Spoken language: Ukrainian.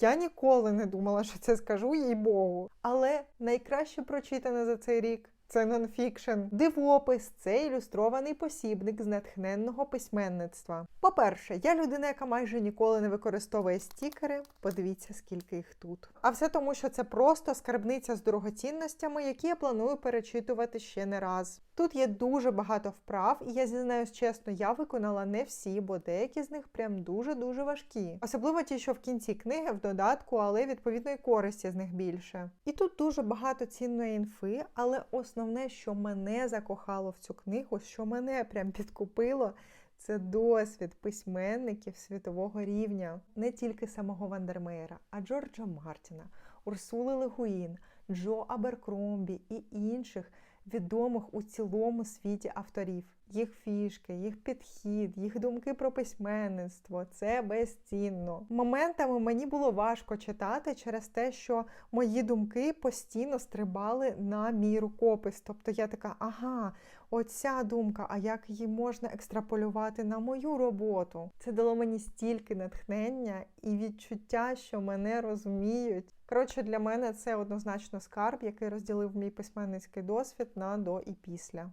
Я ніколи не думала, що це скажу їй Богу. Але найкраще прочитане за цей рік. Це нонфікшн. Дивопис це ілюстрований посібник з натхненного письменництва. По-перше, я людина, яка майже ніколи не використовує стікери. Подивіться, скільки їх тут. А все тому, що це просто скарбниця з дорогоцінностями, які я планую перечитувати ще не раз. Тут є дуже багато вправ, і я зізнаюсь чесно, я виконала не всі, бо деякі з них прям дуже-дуже важкі. Особливо ті, що в кінці книги в додатку, але відповідної користі з них більше. І тут дуже багато цінної інфи, але основне, що мене закохало в цю книгу, що мене прям підкупило. Це досвід письменників світового рівня, не тільки самого Вандермеєра, а Джорджа Мартіна, Урсули Легуїн, Джо Аберкромбі і інших відомих у цілому світі авторів. Їх фішки, їх підхід, їх думки про письменництво це безцінно. Моментами мені було важко читати через те, що мої думки постійно стрибали на мій рукопис. Тобто я така, ага, оця думка, а як її можна екстраполювати на мою роботу? Це дало мені стільки натхнення і відчуття, що мене розуміють. Коротше, для мене це однозначно скарб, який розділив мій письменницький досвід на до і після.